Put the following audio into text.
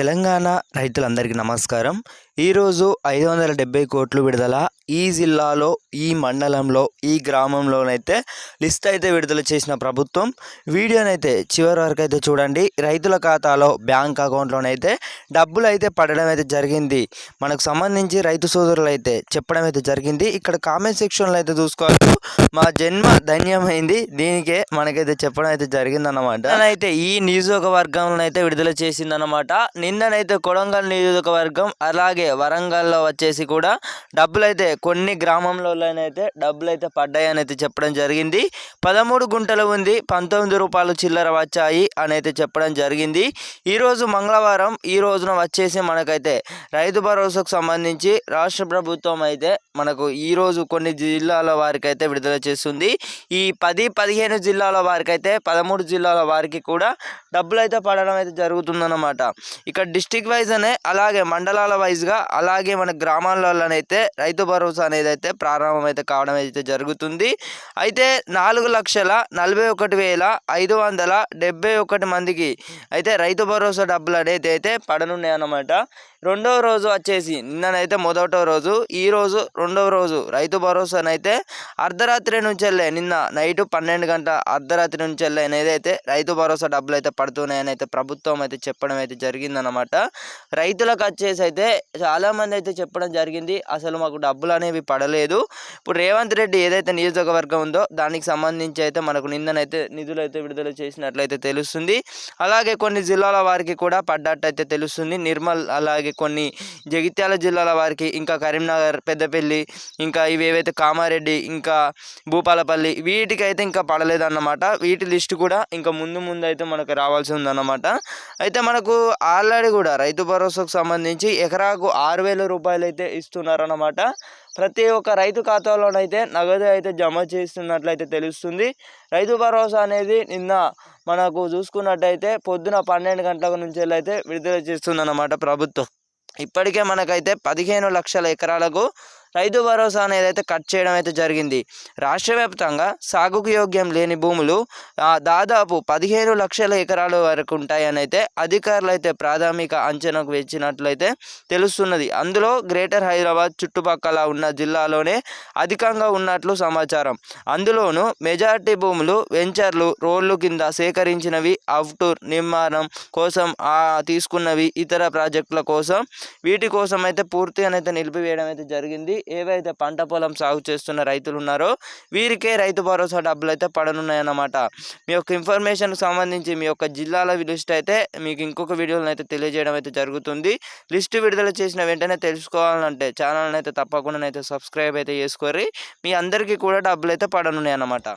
తెలంగాణ రైతులందరికీ నమస్కారం. ఈరోజు ఐదు వందల డెబ్బై కోట్లు విడుదల. ఈ జిల్లాలో ఈ మండలంలో ఈ గ్రామంలోనైతే లిస్ట్ అయితే విడుదల చేసిన ప్రభుత్వం. వీడియోనైతే చివరి వరకు అయితే చూడండి. రైతుల ఖాతాలో బ్యాంక్ అకౌంట్లోనైతే డబ్బులు అయితే పడడం అయితే జరిగింది. మనకు సంబంధించి రైతు సోదరులు అయితే చెప్పడం అయితే జరిగింది. ఇక్కడ కామెంట్ సెక్షన్లో అయితే చూసుకోవచ్చు. మా జన్మ ధన్యమైంది. దీనికే మనకైతే చెప్పడం అయితే జరిగిందన్నమాట. అయితే ఈ నియోజకవర్గంలో అయితే విడుదల చేసిందన్నమాట. నిన్ననైతే కొడంగల్ నియోజకవర్గం అలాగే వరంగల్లో వచ్చేసి కూడా డబ్బులు అయితే కొన్ని గ్రామంలోనైతే డబ్బులు అయితే పడ్డాయని అయితే చెప్పడం జరిగింది. పదమూడు గుంటలు ఉంది పంతొమ్మిది రూపాయలు చిల్లర వచ్చాయి అని అయితే చెప్పడం జరిగింది. ఈరోజు మంగళవారం ఈ రోజున వచ్చేసి మనకైతే రైతు భరోసాకు సంబంధించి రాష్ట్ర ప్రభుత్వం అయితే మనకు ఈరోజు కొన్ని జిల్లాల వారికి అయితే విడుదల చేస్తుంది. ఈ పది పదిహేను జిల్లాల వారికి అయితే పదమూడు జిల్లాల వారికి కూడా డబ్బులు అయితే పడడం అయితే జరుగుతుందన్నమాట. ఇక్కడ ఇక్కడ డిస్టిక్ వైజ్ అనే అలాగే మండలాల వైజ్గా అలాగే మన గ్రామాలలోనైతే రైతు భరోసా అనేది అయితే ప్రారంభం అయితే కావడం అయితే జరుగుతుంది. అయితే నాలుగు లక్షల నలభై ఒకటి వేల ఐదు వందల డెబ్బై ఒకటి మందికి అయితే రైతు భరోసా డబ్బులు అనేది అయితే పడనున్నాయి అన్నమాట రెండవ రోజు వచ్చేసి నిన్ననైతే మొదటో రోజు ఈ రోజు రెండవ రోజు. రైతు భరోసానైతే అర్ధరాత్రి నుంచి వెళ్ళే నిన్న నైట్ పన్నెండు గంటల అర్ధరాత్రి నుంచి వెళ్ళే అనేది అయితే రైతు భరోసా డబ్బులు అయితే పడుతున్నాయని అయితే ప్రభుత్వం అయితే చెప్పడం అయితే జరిగిందనమాట రైతులకు వచ్చేసి అయితే చాలామంది అయితే చెప్పడం జరిగింది అసలు మాకు డబ్బులు అనేవి పడలేదు. ఇప్పుడు రేవంత్ రెడ్డి ఏదైతే నియోజకవర్గం ఉందో దానికి సంబంధించి అయితే మనకు నిన్ననైతే నిధులు అయితే విడుదల చేసినట్లయితే తెలుస్తుంది. అలాగే కొన్ని జిల్లాల వారికి కూడా పడ్డట్టు అయితే తెలుస్తుంది. నిర్మల్ అలాగే కొన్ని జగిత్యాల జిల్లాల వారికి ఇంకా కరీంనగర్ పెద్దపల్లి ఇంకా ఇవి ఏవైతే కామారెడ్డి ఇంకా భూపాలపల్లి వీటికైతే ఇంకా పడలేదన్నమాట. వీటి లిస్ట్ కూడా ఇంకా ముందు ముందు అయితే మనకు రావాల్సి ఉందన్నమాట. అయితే మనకు ఆల్రెడీ కూడా రైతు భరోసాకు సంబంధించి ఎకరాకు ఆరు వేల రూపాయలు అయితే ఇస్తున్నారన్నమాట. ప్రతి ఒక్క రైతు ఖాతాలోనైతే నగదు అయితే జమ చేస్తున్నట్లయితే తెలుస్తుంది. రైతు భరోసా అనేది నిన్న మనకు చూసుకున్నట్టయితే పొద్దున పన్నెండు గంటల నుంచి అయితే విడుదల చేస్తుందన్నమాట ప్రభుత్వం. ఇప్పటికే మనకైతే పదిహేను లక్షల ఎకరాలకు రైతు భరోసా అనేది అయితే కట్ చేయడం అయితే జరిగింది. రాష్ట్ర వ్యాప్తంగా సాగుకు యోగ్యం లేని భూములు దాదాపు పదిహేను లక్షల ఎకరాల వరకు ఉంటాయని అయితే అధికారులు అయితే ప్రాథమిక అంచనాకు వచ్చినట్లయితే తెలుస్తున్నది. అందులో గ్రేటర్ హైదరాబాద్ చుట్టుపక్కల ఉన్న జిల్లాలోనే అధికంగా ఉన్నట్లు సమాచారం. అందులోనూ మెజారిటీ భూములు వెంచర్లు రోడ్లు కింద సేకరించినవి అవుటూర్ నిర్మాణం కోసం తీసుకున్నవి ఇతర ప్రాజెక్టుల కోసం వీటి కోసం అయితే పూర్తిగానైతే నిలిపివేయడం అయితే జరిగింది. ఏవైతే పంట పొలం సాగు చేస్తున్న రైతులు ఉన్నారో వీరికే రైతు భరోసా డబ్బులు అయితే పడనున్నాయన్నమాట. మీ యొక్క ఇన్ఫర్మేషన్కి సంబంధించి మీ యొక్క జిల్లాల లిస్ట్ అయితే మీకు ఇంకొక వీడియోలను అయితే తెలియజేయడం అయితే జరుగుతుంది. లిస్ట్ విడుదల చేసిన వెంటనే తెలుసుకోవాలంటే ఛానల్ని అయితే తప్పకుండా అయితే సబ్స్క్రైబ్ అయితే చేసుకోరి మీ అందరికీ కూడా డబ్బులు అయితే పడనున్నాయి అన్నమాట